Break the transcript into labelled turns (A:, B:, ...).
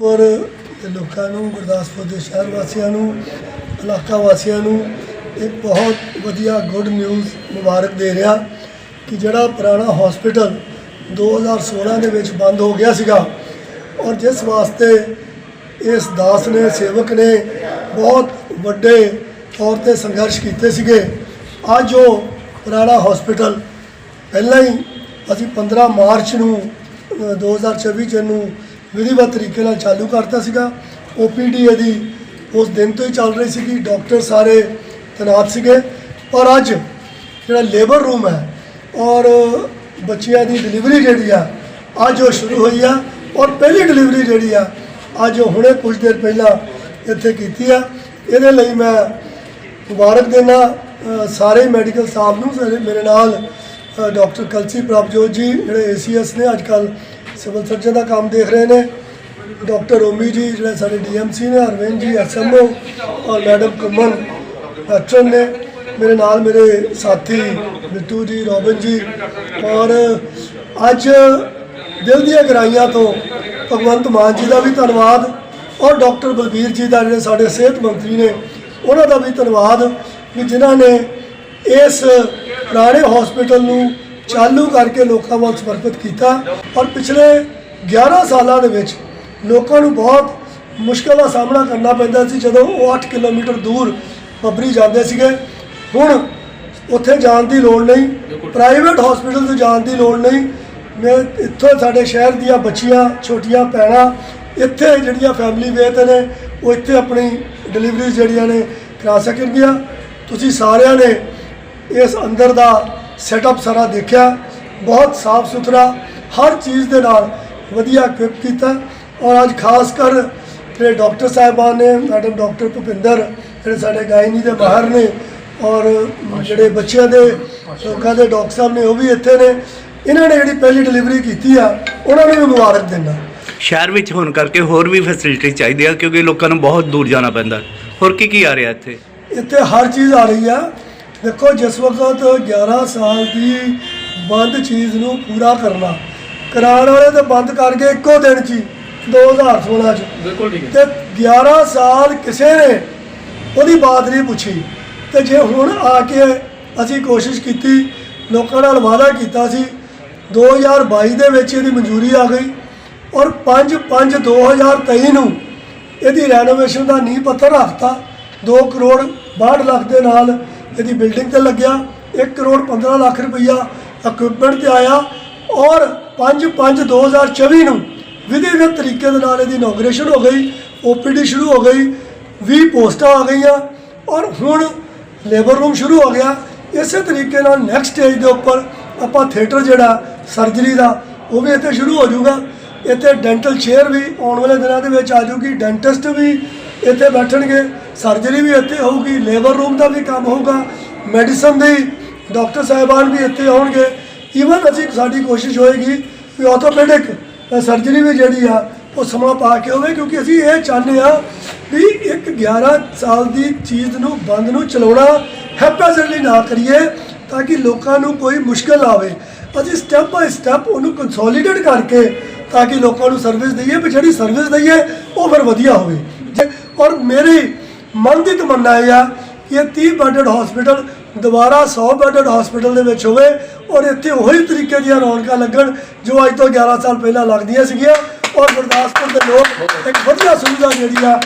A: ਔਰ ਲੋਕਾਂ ਨੂੰ ਗੁਰਦਾਸਪੁਰ ਦੇ ਸ਼ਹਿਰ ਵਾਸੀਆਂ ਨੂੰ ਇਲਾਕਾ ਵਾਸੀਆਂ ਨੂੰ ਇਹ ਬਹੁਤ ਵਧੀਆ ਗੁੱਡ ਨਿਊਜ਼ ਮੁਬਾਰਕ ਦੇ ਰਿਹਾ ਕਿ ਜਿਹੜਾ ਪੁਰਾਣਾ ਹਸਪੀਟਲ 2016 ਦੇ ਵਿੱਚ ਬੰਦ ਹੋ ਗਿਆ ਸੀਗਾ ਔਰ ਜਿਸ ਵਾਸਤੇ ਇਸ ਦਾਸ ਨੇ ਸੇਵਕ ਨੇ ਬਹੁਤ ਵੱਡੇ ਤੌਰ ਤੇ ਸੰਘਰਸ਼ ਕੀਤੇ ਸੀਗੇ। ਅੱਜ ਉਹ ਪੁਰਾਣਾ ਹਸਪੀਟਲ ਪਹਿਲਾਂ ਹੀ ਅਸੀਂ 15 ਮਾਰਚ ਨੂੰ ਅ, 2024 ਚ ਨੂੰ ਵਿਧੀਵਤ ਤਰੀਕੇ ਨਾਲ ਚਾਲੂ ਕਰਤਾ ਸੀਗਾ। ਓਪੀਡੀ ਇਹਦੀ ਉਸ ਦਿਨ ਤੋਂ ਹੀ ਚੱਲ ਰਹੀ ਸੀਗੀ। ਡਾਕਟਰ ਸਾਰੇ ਤੈਨਾਤ ਸੀਗੇ। ਪਰ ਅੱਜ ਜਿਹੜਾ ਲੇਬਰ ਰੂਮ ਹੈ ਔਰ ਬੱਚਿਆਂ ਦੀ ਡਿਲੀਵਰੀ ਜਿਹੜੀ ਆ, ਅੱਜ ਉਹ ਸ਼ੁਰੂ ਹੋਈ ਆ ਔਰ ਪਹਿਲੀ ਡਿਲੀਵਰੀ ਜਿਹੜੀ ਆ, ਅੱਜ ਉਹ ਹੁਣੇ ਕੁਝ ਦੇਰ ਪਹਿਲਾਂ ਇੱਥੇ ਕੀਤੀ ਆ। ਇਹਦੇ ਲਈ ਮੈਂ ਮੁਬਾਰਕ ਦੇਣਾ ਸਾਰੇ ਮੈਡੀਕਲ ਸਟਾਫ ਨੂੰ, ਮੇਰੇ ਨਾਲ ਡਾਕਟਰ ਕਲਸੀ ਪ੍ਰਭਜੋਤ ਜੀ, ਜਿਹੜੇ ਏਸੀਐਸ ਨੇ ਅੱਜ ਕੱਲ੍ਹ ਸਿਵਲ ਸਰਜਨ ਦਾ ਕੰਮ ਦੇਖ ਰਹੇ ਨੇ। ਡਾਕਟਰ ਓਮੀ ਜੀ, ਜਿਹੜੇ ਸਾਡੇ ਡੀਐਮਸੀ ਨੇ ਅਰਵਿੰਦ ਜੀ ਐਸਐਮਓ ਔਰ ਮੈਡਮ ਕੁਮਨ ਐਕਟਰਨ ਨੇ। ਮੇਰੇ ਨਾਲ ਮੇਰੇ ਸਾਥੀ ਬਿੱਟੂ ਜੀ, ਰੋਬਨ ਜੀ ਔਰ ਅੱਜ ਦਿਲ ਦੀਆਂ ਗਰਾਈਆਂ ਤੋਂ ਭਗਵੰਤ ਮਾਨ ਜੀ ਦਾ ਵੀ ਧੰਨਵਾਦ ਔਰ ਡਾਕਟਰ ਬਲਬੀਰ ਜੀ ਦਾ ਜਿਹੜੇ ਸਾਡੇ ਸਿਹਤ ਮੰਤਰੀ ਨੇ, ਉਹਨਾਂ ਦਾ ਵੀ ਧੰਨਵਾਦ ਕਿ ਜਿਨ੍ਹਾਂ ਨੇ ਇਸ ਪੁਰਾਣੇ ਹਸਪੀਟਲ ਨੂੰ ਚਾਲੂ ਕਰਕੇ ਲੋਕਾਂ ਵੱਲ ਸਮਰਪਿਤ ਕੀਤਾ ਔਰ ਪਿਛਲੇ 11 ਸਾਲਾਂ ਦੇ ਵਿੱਚ ਲੋਕਾਂ ਨੂੰ ਬਹੁਤ ਮੁਸ਼ਕਲ ਦਾ ਸਾਹਮਣਾ ਕਰਨਾ ਪੈਂਦਾ ਸੀ ਜਦੋਂ ਉਹ 8 ਕਿਲੋਮੀਟਰ ਦੂਰ ਬੱਬਰੀ ਜਾਂਦੇ ਸੀਗੇ। ਹੁਣ ਉੱਥੇ ਜਾਣ ਦੀ ਲੋੜ ਨਹੀਂ ਪ੍ਰਾਈਵੇਟ ਹਸਪੀਟਲ ਤੋਂ ਜਾਣ ਦੀ ਲੋੜ ਨਹੀਂ। ਮੈਂ ਇੱਥੋਂ ਸਾਡੇ ਸ਼ਹਿਰ ਦੀਆਂ ਬੱਚੀਆਂ ਛੋਟੀਆਂ ਭੈਣਾਂ ਇੱਥੇ ਜਿਹੜੀਆਂ ਫੈਮਿਲੀ ਵੇਤ ਨੇ ਉਹ ਇੱਥੇ ਆਪਣੀ ਡਿਲੀਵਰੀ ਜਿਹੜੀਆਂ ਨੇ ਕਰਾ ਸਕਣਗੀਆਂ। ਤੁਸੀਂ ਸਾਰਿਆਂ ਨੇ ਇਸ ਅੰਦਰ ਦਾ ਸੈਟਅਪ ਸਾਰਾ ਦੇਖਿਆ ਬਹੁਤ ਸਾਫ਼ ਸੁਥਰਾ ਹਰ ਚੀਜ਼ ਦੇ ਨਾਲ ਵਧੀਆ ਇਕਵਿਪ ਕੀਤਾ। ਔਰ ਅੱਜ ਖਾਸ ਕਰ ਜਿਹੜੇ ਡਾਕਟਰ ਸਾਹਿਬਾਨ ਨੇ ਮੈਡਮ ਡਾਕਟਰ ਭੁਪਿੰਦਰ ਜਿਹੜੇ ਸਾਡੇ ਗਾਇਨੀ ਦੇ ਮਾਹਰ ਨੇ ਔਰ ਜਿਹੜੇ ਬੱਚਿਆਂ ਦੇ ਲੋਕਾਂ ਦੇ ਡਾਕਟਰ ਸਾਹਿਬ ਨੇ ਉਹ ਵੀ ਇੱਥੇ ਨੇ। ਇਹਨਾਂ ਨੇ ਜਿਹੜੀ ਪਹਿਲੀ ਡਿਲੀਵਰੀ ਕੀਤੀ ਆ ਉਹਨਾਂ ਨੂੰ ਵੀ ਮੁਬਾਰਕ ਦਿੰਦਾ।
B: ਸ਼ਹਿਰ ਵਿੱਚ ਹੋਣ ਕਰਕੇ ਹੋਰ ਵੀ ਫੈਸਿਲਿਟੀ ਚਾਹੀਦੀ ਆ ਕਿਉਂਕਿ ਲੋਕਾਂ ਨੂੰ ਬਹੁਤ ਦੂਰ ਜਾਣਾ ਪੈਂਦਾ। ਹੋਰ ਕੀ ਕੀ ਆ ਰਿਹਾ ਇੱਥੇ?
A: ਇੱਥੇ ਹਰ ਚੀਜ਼ ਆ ਰਹੀ ਆ। ਦੇਖੋ ਜਿਸ ਵਕਤ 11 ਸਾਲ ਦੀ ਬੰਦ ਚੀਜ਼ ਨੂੰ ਪੂਰਾ ਕਰਨਾ ਕਰਾਉਣ ਵਾਲੇ ਤੇ ਬੰਦ ਕਰ ਗਏ ਇੱਕੋ ਦਿਨ 'ਚ ਹੀ 2016 'ਚ।
C: ਬਿਲਕੁਲ ਠੀਕ ਹੈ।
A: ਤੇ 11 ਸਾਲ ਕਿਸੇ ਨੇ ਉਹਦੀ ਬਾਤ ਨਹੀਂ ਪੁੱਛੀ। ਤੇ ਜੇ ਹੁਣ ਆ ਕੇ ਅਸੀਂ ਕੋਸ਼ਿਸ਼ ਕੀਤੀ ਲੋਕਾਂ ਨਾਲ ਵਾਅਦਾ ਕੀਤਾ ਸੀ 2022 ਦੇ ਵਿੱਚ ਇਹਦੀ ਮਨਜ਼ੂਰੀ ਆ ਗਈ ਔਰ 5/5/2023 ਨੂੰ ਇਹਦੀ ਰੈਨੋਵੇਸ਼ਨ ਦਾ ਨੀਂਹ ਪੱਥਰ ਰੱਖਤਾ 2 ਕਰੋੜ 62 ਲੱਖ ਦੇ ਨਾਲ ਇਹਦੀ ਬਿਲਡਿੰਗ ਤੇ ਲੱਗਿਆ 1 ਕਰੋੜ 15 ਲੱਖ ਰੁਪਈਆ ਇਕਵਿਪਮੈਂਟ ਤੇ ਆਇਆ ਔਰ 5/5/2024 ਨੂੰ ਵਿਧੀਗਤ ਤਰੀਕੇ ਦੇ ਨਾਲ ਇਹਦੀ ਇਨੋਗ੍ਰੇਸ਼ਨ ਹੋ ਗਈ ਓਪੀਡੀ ਸ਼ੁਰੂ ਹੋ ਗਈ 20 ਪੋਸਟਾਂ ਆ ਗਈਆਂ ਔਰ ਹੁਣ ਲੇਬਰ ਰੂਮ ਸ਼ੁਰੂ ਹੋ ਗਿਆ। ਇਸੇ ਤਰੀਕੇ ਨਾਲ ਨੈਕਸਟ ਸਟੇਜ ਦੇ ਉੱਪਰ ਆਪਾਂ ਥੀਏਟਰ ਜਿਹੜਾ ਸਰਜਰੀ ਦਾ, ਉਹ ਵੀ ਇੱਥੇ ਸ਼ੁਰੂ ਹੋ ਜਾਊਗਾ। ਇੱਥੇ ਡੈਂਟਲ ਚੇਅਰ ਵੀ ਆਉਣ ਵਾਲੇ ਦਿਨਾਂ ਦੇ ਵਿੱਚ ਆ ਜਾਊਗੀ ਡੈਂਟਿਸਟ ਵੀ ਇੱਥੇ ਬੈਠਣਗੇ। ਸਰਜਰੀ ਵੀ ਇੱਥੇ ਹੋਊਗੀ ਲੇਬਰ ਰੂਮ ਦਾ ਵੀ ਕੰਮ ਹੋਊਗਾ ਮੈਡੀਸਨ ਦੀ ਡਾਕਟਰ ਸਾਹਿਬਾਨ ਵੀ ਇੱਥੇ ਆਉਣਗੇ। ਈਵਨ ਅਸੀਂ ਸਾਡੀ ਕੋਸ਼ਿਸ਼ ਹੋਏਗੀ ਕਿ ਆਰਥੋਪੈਡਿਕ ਸਰਜਰੀ ਵੀ ਜਿਹੜੀ ਆ, ਉਹ ਸਮਾਂ ਪਾ ਕੇ ਹੋਵੇ, ਕਿਉਂਕਿ ਅਸੀਂ ਇਹ ਚਾਹੁੰਦੇ ਆ ਵੀ ਇੱਕ 11 ਸਾਲ ਦੀ ਚੀਜ਼ ਨੂੰ, ਬੰਦ ਨੂੰ ਚਲਾਉਣਾ ਹੈਪੈਜ਼ਲੀ ਨਾ ਕਰੀਏ, ਤਾਂ ਕਿ ਲੋਕਾਂ ਨੂੰ ਕੋਈ ਮੁਸ਼ਕਲ ਆਵੇ। ਅਸੀਂ ਸਟੈਪ ਬਾਈ ਸਟੈਪ ਉਹਨੂੰ ਕੰਸੋਲੀਡੇਟ ਕਰਕੇ, ਤਾਂ ਕਿ ਲੋਕਾਂ ਨੂੰ ਸਰਵਿਸ ਦਈਏ, ਵੀ ਜਿਹੜੀ ਸਰਵਿਸ ਦਈਏ, ਉਹ ਫਿਰ ਵਧੀਆ ਹੋਵੇ। ਜੇ- ਔਰ ਮੇਰੀ ਮਨ ਦੀ ਤਮੰਨਾ ਇਹ ਆ ਕਿ ਇਹ 30 ਬੈੱਡਡ ਹਸਪੀਟਲ ਦੁਬਾਰਾ 100 ਬੈੱਡਡ ਹਸਪੀਟਲ ਦੇ ਵਿੱਚ ਹੋਵੇ ਔਰ ਇੱਥੇ ਉਹੀ ਤਰੀਕੇ ਦੀਆਂ ਰੌਣਕਾਂ ਲੱਗਣ ਜੋ ਅੱਜ ਤੋਂ 11 ਸਾਲ ਪਹਿਲਾਂ ਲੱਗਦੀਆਂ ਸੀਗੀਆਂ ਔਰ ਗੁਰਦਾਸਪੁਰ ਦੇ ਲੋਕ ਇੱਕ ਵਧੀਆ ਸੁਵਿਧਾ ਜਿਹੜੀ ਆ